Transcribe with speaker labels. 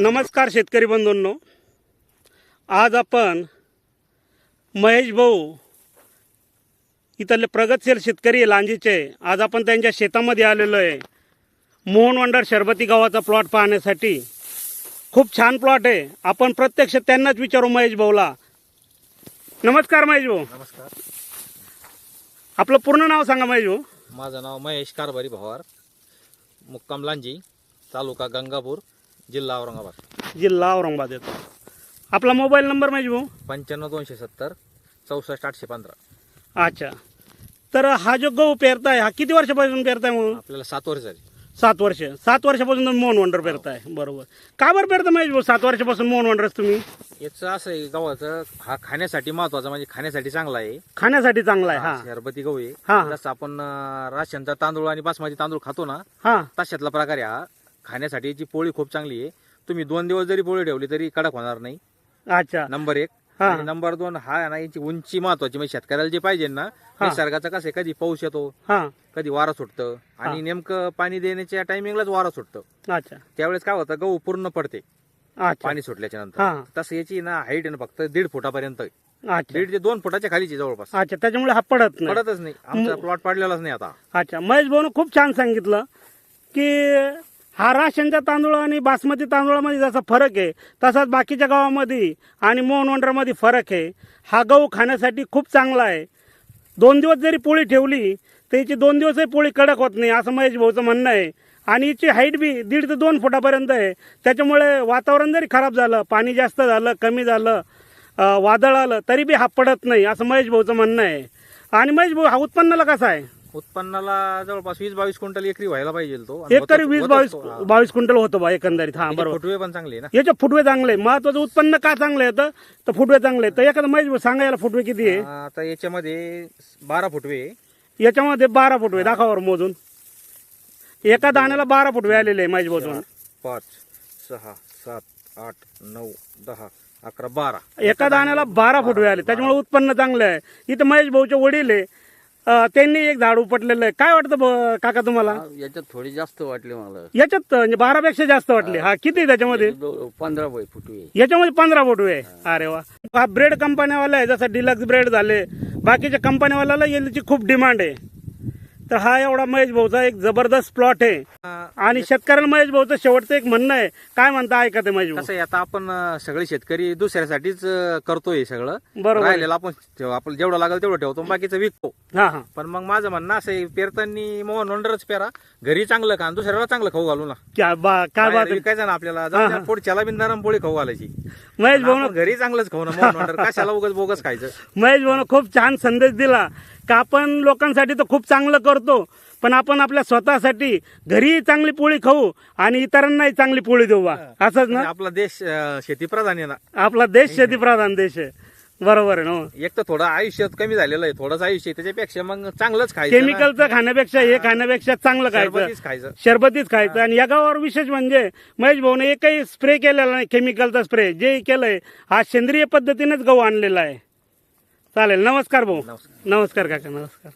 Speaker 1: नमस्कार शेतकरी बंधूंनो. आज आपण महेश भाऊ इथले प्रगतशील शेतकरी लांजीचे. आज आपण त्यांच्या शेतामध्ये आलेलो आहे. मोहनवंडर शरबती गावाचा प्लॉट पाहण्यासाठी. खूप छान प्लॉट आहे. आपण प्रत्यक्ष त्यांनाच विचारू महेश भाऊला. नमस्कार महेश भाऊ.
Speaker 2: नमस्कार.
Speaker 1: आपलं पूर्ण नाव सांगा महेश भाऊ.
Speaker 2: माझं नाव महेश कारभारी भवार मुक्काम लांजी तालुका गंगापूर. जिल्हा औरंगाबाद.
Speaker 1: जिल्हा औरंगाबाद येतो. आपला मोबाईल नंबर महेश भाऊ?
Speaker 2: पंच्याण्णव दोनशे सत्तर चौसष्ट आठशे पंधरा.
Speaker 1: अच्छा. तर हा जो गहू पेरताय हा किती वर्षापासून पेरताय मग
Speaker 2: आपल्याला सात वर्ष झाली.
Speaker 1: सात वर्ष. सात वर्षापासून तुम्ही मोहन वंडर पेरताय. बरोबर. का बरं पेरता महेश भाऊ? सात वर्षापासून मोहन वंडरच तुम्ही?
Speaker 2: याचं असं आहे गव्हाचं हा खाण्यासाठी महत्त्वाचा म्हणजे खाण्यासाठी चांगला आहे.
Speaker 1: खाण्यासाठी चांगला आहे हा
Speaker 2: शरबती गहू
Speaker 1: हा.
Speaker 2: आहे जसं आपण अं, राशनचा तांदूळ आणि बासमती तांदूळ खातो ना
Speaker 1: हा.
Speaker 2: तशातला प्रकार आहे हा. खाण्यासाठी याची पोळी खूप चांगली आहे तुम्ही दोन दिवस जरी पोळी ठेवली तरी कडक होणार नाही.
Speaker 1: अच्छा.
Speaker 2: नंबर एक.
Speaker 1: हा.
Speaker 2: आणि नंबर दोन हा आहे ना याची उंची महत्वाची. म्हणजे शेतकऱ्याला जे पाहिजे ना. निसर्गाचं कसं आहे, कधी पाऊस येतो
Speaker 1: हा.
Speaker 2: कधी वारा सुटतं. आणि. नेमकं पाणी देण्याच्या टायमिंगलाच वारा सुटतं.
Speaker 1: अच्छा.
Speaker 2: त्यावेळेस काय होतं गहू पूर्ण पडते.
Speaker 1: अच्छा.
Speaker 2: पाणी सुटल्याच्या नंतर. तसं याची ना हाईट आहे ना फक्त दीड फुटापर्यंत. आहे.
Speaker 1: अच्छा.
Speaker 2: दीड ते दोन फुटाच्या खालीची जवळपास.
Speaker 1: अच्छा त्याच्यामुळे हा पडत नाही.
Speaker 2: पडतच नाही. आमचा प्लॉट पडलेलाच नाही आता.
Speaker 1: अच्छा महेश भाऊन खूप छान सांगितलं की हा राशनच्या तांदूळ आणि बासमती तांदूळामध्ये जसा फरक आहे तसाच बाकीच्या गावामध्ये आणि मोहनवंडरामध्ये फरक आहे. हा गहू खाण्यासाठी खूप चांगला आहे. दोन दिवस जरी पोळी ठेवली तर याची दोन दिवसही पोळी कडक होत नाही असं महेश भाऊचं म्हणणं आहे. आणि याची हाईट बी दीड ते दोन फुटापर्यंत आहे. त्याच्यामुळे वातावरण जरी खराब झालं पाणी जास्त झालं कमी झालं वादळ आलं तरी बी हा पडत नाही असं महेश भाऊचं म्हणणं आहे. आणि महेश भाऊ हा उत्पन्नाला कसा आहे?
Speaker 2: उत्पन्नाला जवळपास वीस बावीस क्विंटल एकरी व्हायला पाहिजे तो. आणि
Speaker 1: एकरी वीस बावीस
Speaker 2: हा.
Speaker 1: बावीस क्विंटल होतं बा एकंदरीत. हा
Speaker 2: त्याचे
Speaker 1: बरोबर.
Speaker 2: फुटवे पण चांगले आहे ना?
Speaker 1: याचे फुटवे चांगले महत्वाचं उत्पन्न का चांगलं येतं तर? फुटवे चांगले तर एखादं महेश भाऊ सांगा याला फुटवे किती आहे?
Speaker 2: आता याच्यामध्ये बारा फुटवे आहे.
Speaker 1: याच्यामध्ये बारा फुटवे. दाखवावर मोजून. एका दाण्याला बारा फुटवे आलेले आहे महेश भाऊ
Speaker 2: पाच सहा सात आठ नऊ दहा अकरा बारा.
Speaker 1: एका दाण्याला बारा फुटवे आले. त्याच्यामुळे उत्पन्न चांगलं आहे. इथं महेश भाऊचे वडील आहे. त्यांनी एक झाड उपटलेलं आहे. काय वाटतं काका तुम्हाला?
Speaker 3: याच्यात थोडी जास्त वाटली मला.
Speaker 1: याच्यात म्हणजे बारापेक्षा जास्त वाटले. हा किती त्याच्यामध्ये?
Speaker 3: पंधरा बाय फुटवी
Speaker 1: याच्यामध्ये पंधरा फुटवे आहे. अरे वा. हा ब्रेड कंपन्यावाला आहे जसं डिलक्स ब्रेड झाले. बाकीच्या कंपन्यावाल्याला याची खूप डिमांड आहे. तर हा एवढा महेश भाऊचा एक जबरदस्त प्लॉट आहे. आणि शेतकऱ्याला महेश भाऊचं शेवटचं एक म्हणणं आहे. काय म्हणता ऐका ते महेश भाऊ.
Speaker 2: कसं आहे आता आपण सगळे शेतकरी दुसऱ्यासाठीच करतोय सगळं.
Speaker 1: बरोबर.
Speaker 2: राहिलेलं आपण ठेव- आपलं जेवढं लागेल तेवढं ठेवतो बाकीचं विकतो.
Speaker 1: हा हा.
Speaker 2: पण मग माझं म्हणणं असं आहे पेरताना मोहन वंडरच पेरा घरी चांगलं का आणि दुसऱ्याला चांगलं खाऊ घालू ना.
Speaker 1: क्या बा काय बात आहे.
Speaker 2: विकायचं ना आपल्याला जाऊ. द्या, पुढच्याला बी नरम पोळी खाऊ घालायची.
Speaker 1: महेश भाऊ
Speaker 2: आपण घरी चांगलंच खाऊ ना मोहन वंडर कशाला उगाच बोगस खायचं?
Speaker 1: महेश भाऊनं खूप छान संदेश दिला. का आपण लोकांसाठी तर खूप चांगलं करतो पण आपण आपल्या स्वतःसाठी घरी चांगली पोळी खाऊ आणि इतरांनाही चांगली पोळी देऊ बा असंच ना?
Speaker 2: आपला देश अं, शेतीप्रधान आहे ना.
Speaker 1: आपला देश शेतीप्रधान देश आहे. बरोबर आहे ना हो.
Speaker 2: एक तर थोडं आयुष्यात कमी झालेलं आहे थोडंच आयुष्य आहे त्याच्यापेक्षा मग चांगलंच खायचं ना.
Speaker 1: केमिकलचं खाण्यापेक्षा हे खाण्यापेक्षा चांगलं खायचं.
Speaker 2: खायचं.
Speaker 1: शरबतीच खायचं. आणि या गावावर विशेष म्हणजे महेश भाऊने एकही स्प्रे केलेला नाही केमिकलचा स्प्रे जे केलंय हा सेंद्रिय पद्धतीनेच गहू आणलेला आहे. चालेल. नमस्कार भाऊ. नमस्कार. काका नमस्कार.